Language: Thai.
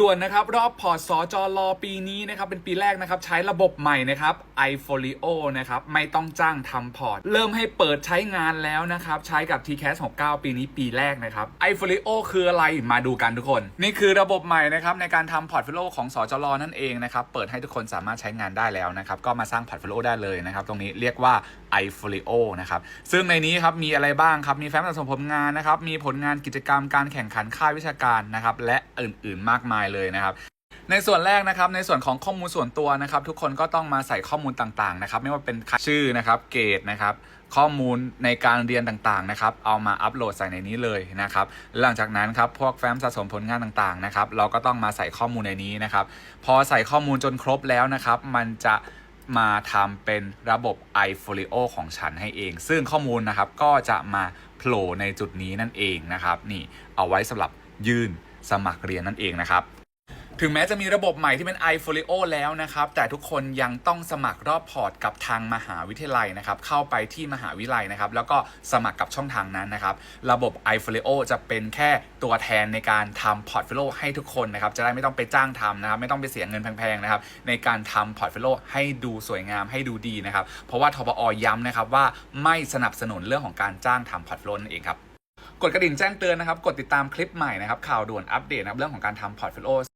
ด่วนนะครับ รอบพอร์ตสจรปีนี้นะครับ เป็นปีแรกนะครับ ใช้ระบบใหม่นะครับ iFolio นะครับ ไม่ต้องจ้างทำพอร์ต เริ่มให้เปิดใช้งานแล้วนะครับ ใช้กับ TCAS 69 ปีนี้ปีแรกนะครับ iFolio คืออะไรมาดูกันทุกคน นี่คือระบบใหม่นะครับ ในการทำพอร์ตโฟลิโอของสจรนั่นเองนะครับ เปิดให้ทุกคนสามารถใช้งานได้แล้วนะครับ ก็มาสร้างพอร์ตโฟลิโอได้เลยนะครับ ตรงนี้เรียกว่า iFolio นะครับ ซึ่งในนี้ครับมีอะไรบ้างครับ มีแฟ้มสะสมผลงานนะครับ มีผลงานกิจกรรมการแข่งขันค่ายวิชาการนะครับ และอื่น ๆ มากมายเลยนะครับในส่วนแรกนะครับในส่วนของข้อมูลส่วนตัวนะครับ ทุกคนก็ต้องมาใส่ข้อมูลต่างๆนะครับ ไม่ว่าเป็นชื่อนะครับเกรดนะครับ ข้อมูลในการเรียนต่างๆนะครับ เอามาอัปโหลดใส่ในนี้เลยนะครับ หลังจากนั้นครับพวกแฟ้มสะสมผลงานต่างๆนะครับ เราก็ต้องมาใส่ข้อมูลในนี้นะครับ พอใส่ข้อมูลจนครบแล้วนะครับ มันจะมาทำเป็นระบบ iFolio ของฉันให้เอง ซึ่งข้อมูลนะครับก็จะมาโผล่ในจุดนี้นั่นเองนะครับ นี่เอาไว้สำหรับยื่น สมัครเรียนนั่นเองนะครับ ถึงแม้จะมีระบบใหม่ที่เป็น iFolio แล้วนะครับ แต่ทุกคนยังต้องสมัครรอบพอร์ตกับทางมหาวิทยาลัยนะครับ เข้าไปที่มหาวิทยาลัยนะครับ แล้วก็สมัครกับช่องทางนั้นนะครับ ระบบ iFolio จะเป็นแค่ตัวแทนในการทำพอร์ตโฟลิโอให้ทุกคนนะครับ จะได้ไม่ต้องไปจ้างทำนะครับ ไม่ต้องไปเสียเงินแพงๆนะครับ ในการทำพอร์ตโฟลิโอให้ดูสวยงามให้ดูดีนะครับ เพราะว่าทบอย้ำนะครับว่าไม่สนับสนุนเรื่องของการจ้างทำพอร์ตโฟลิโอนั่นเองครับ กดกระดิ่งแจ้งเตือนนะครับ กดติดตามคลิปใหม่นะครับข่าวด่วนอัปเดตนะครับเรื่องของการทำพอร์ตโฟลิโอ